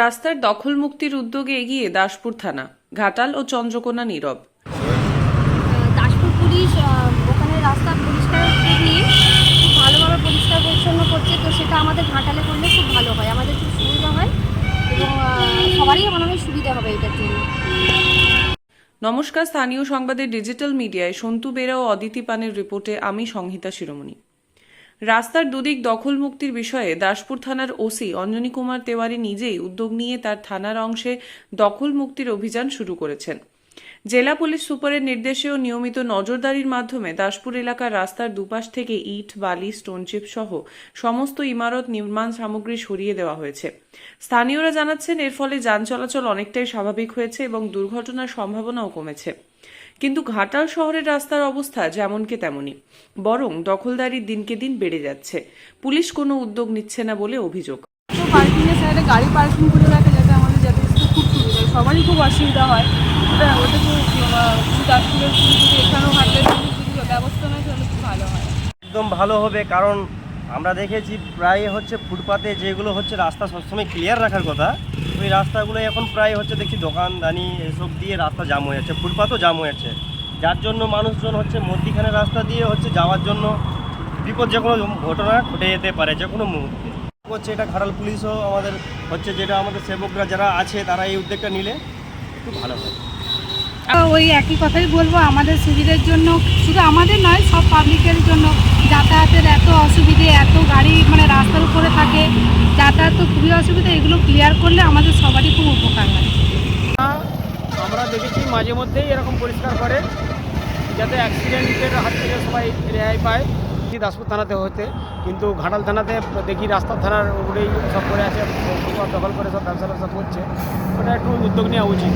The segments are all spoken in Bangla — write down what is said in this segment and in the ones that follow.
রাস্তার দখল মুক্তির উদ্যোগে এগিয়ে দাসপুর থানা ঘাটাল ও চন্দ্রকোনা নীরব। দাসপুর পুলিশ ওখানে রাস্তা পরিষ্কার নিয়ে খুব ভালোভাবে পরিষ্কার পরিচ্ছন্ন করছে। তো সেটা আমাদের ঘাটালে করলে খুব ভালো হয়। আমাদের খুব সুবিধা হয় এবং সবারই মনে হয় সুবিধা হবে এটার জন্য। নমস্কার স্থানীয় সংবাদের ডিজিটাল মিডিয়ায় সন্তু বেরা ও অদিতি পানের রিপোর্টে আমি সংহিতা শিরোমণি। রাস্তার দুদিক দখল মুক্তির বিষয়ে দাসপুর থানার ওসি অঞ্জনী কুমার তেওয়ারি নিজেই উদ্যোগ নিয়ে তার থানার অংশে দখল মুক্তির অভিযান শুরু করেছেন। জেলা পুলিশ সুপারের নির্দেশে ও নিয়মিত নজরদারির মাধ্যমে দাসপুর এলাকার রাস্তার দুপাশ থেকে ইট, বালি স্টোনচিপ সহ সমস্ত ইমারত নির্মাণ সামগ্রী সরিয়ে দেওয়া হয়েছে। স্থানীয়রা জানাচ্ছেন, এর ফলে যান চলাচল অনেকটাই স্বাভাবিক হয়েছে এবং দুর্ঘটনার সম্ভাবনাও কমেছে। কিন্তু ঘাটাল শহরের রাস্তার অবস্থা যেমনকে তেমনই। বরং দখলদারি দিনকে দিন বেড়ে যাচ্ছে। পুলিশ কোনো উদ্যোগ নিচ্ছে না বলে অভিযোগ। পার্কিংয়ের সাইডে গাড়ি পার্কিং করে রাখে যাতে আমাদের খুব সুবিধা সবারই খুব অসুবিধা হয়। ওটা ওটা দাসপুরের এখানেও হাঁটলে ব্যবস্থা নেয় তাহলে খুব ভালো হয়। একদম ভালো হবে কারণ আমরা দেখেছি প্রায় হচ্ছে ফুটপাতে যেগুলো হচ্ছে রাস্তা সবসময় ক্লিয়ার রাখার কথা ওই রাস্তাগুলো এখন প্রায় হচ্ছে দেখছি দোকানদানি এসব দিয়ে রাস্তা জাম হয়ে যাচ্ছে ফুটপাথও জাম হয়ে যাচ্ছে। যার জন্য মানুষজন হচ্ছে মধ্যিখানে রাস্তা দিয়ে হচ্ছে যাওয়ার জন্য বিপদ যে কোনো ঘটনা ঘটে যেতে পারে যে কোনো মুহূর্তে। হচ্ছে এটা খারাল পুলিশও আমাদের হচ্ছে যেটা আমাদের সেবকরা যারা আছে তারা এই উদ্যোগটা নিলে একটু ভালো হয়। ওই একই কথাই বলব, আমাদের সুবিধের জন্য, শুধু আমাদের নয়, সব পাবলিকের জন্য। যাতায়াতের এত অসুবিধে, এত গাড়ি মানে রাস্তার উপরে থাকে, যাতায়াত তো খুবই অসুবিধা, এগুলো ক্লিয়ার করলে আমাদের সবারই খুব উপকার হয়। আমরা দেখেছি মাঝে মধ্যেই এরকম পরিষ্কার করে, যাতে অ্যাক্সিডেন্টের হাত থেকে সবাই রেহাই পায়। দাসপুর থানাতে হতে, কিন্তু ঘাটাল থানাতে দেখি রাস্তা থানার উপরেই সব করে আছে, দখল করে সব ব্যবসা ব্যবসা করছে। ওটা একটু উদ্যোগ নেওয়া উচিত।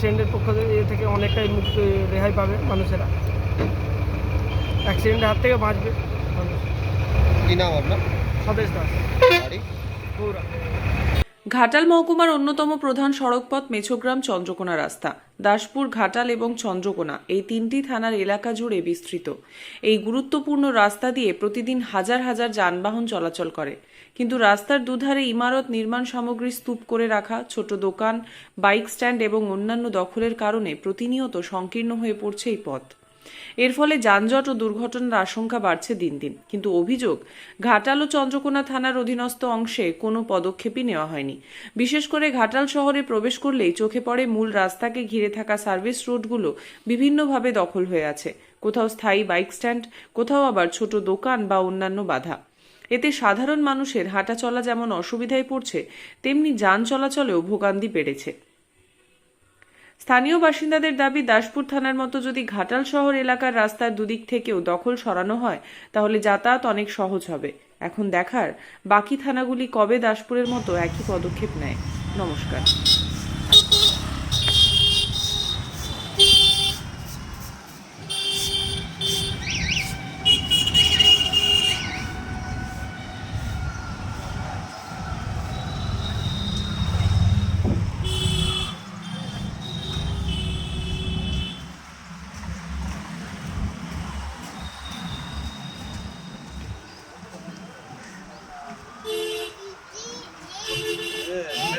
অ্যাক্সিডেন্টের পক্ষ থেকে- এ থেকে অনেকটাই মুক্ত রেহাই পাবে মানুষেরা। অ্যাক্সিডেন্টের হাত থেকে বাঁচবে মানুষ। কি নাম আপনার? স্বদেশ দাস। বাড়ি? পুরা ঘাটাল মহকুমার অন্যতম প্রধান সড়কপথ মেছোগ্রাম চন্দ্রকোনা রাস্তা। দাসপুর, ঘাটাল এবং চন্দ্রকোনা এই তিনটি থানার এলাকা জুড়ে বিস্তৃত। এই গুরুত্বপূর্ণ রাস্তা দিয়ে প্রতিদিন হাজার হাজার যানবাহন চলাচল করে। কিন্তু রাস্তার দুধারে ইমারত নির্মাণ সামগ্রী স্তূপ করে রাখা, ছোট দোকান, বাইক স্ট্যান্ড এবং অন্যান্য দখলের কারণে প্রতিনিয়ত সংকীর্ণ হয়ে পড়ছে এই পথ। এর ফলে যানজট ও দুর্ঘটনার আশঙ্কা বাড়ছে দিন দিন। কিন্তু অভিযোগ, ঘাটাল ও চন্দ্রকোনা থানার অধীনস্থ অংশে কোনো পদক্ষেপই নেওয়া হয়নি। বিশেষ করে ঘাটাল শহরে প্রবেশ করলেই চোখে পড়ে মূল রাস্তাকে ঘিরে থাকা সার্ভিস রোডগুলো বিভিন্নভাবে দখল হয়ে আছে। কোথাও স্থায়ী বাইক স্ট্যান্ড, কোথাও আবার ছোট দোকান বা অন্যান্য বাধা। এতে সাধারণ মানুষের হাঁটা চলা যেমন অসুবিধায় পড়ছে, তেমনি যান চলাচলেও ভোগান্তি বেড়েছে। স্থানীয় বাসিন্দাদের দাবি, দাসপুর থানার মতো যদি ঘাটাল শহর এলাকার রাস্তার দুদিক থেকেও দখল সরানো হয়, তাহলে যাতায়াত অনেক সহজ হবে। এখন দেখার বাকি থানাগুলি কবে দাসপুরের মতো একই পদক্ষেপ নেয়। নমস্কার।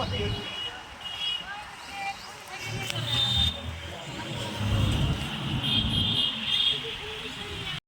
what Bye.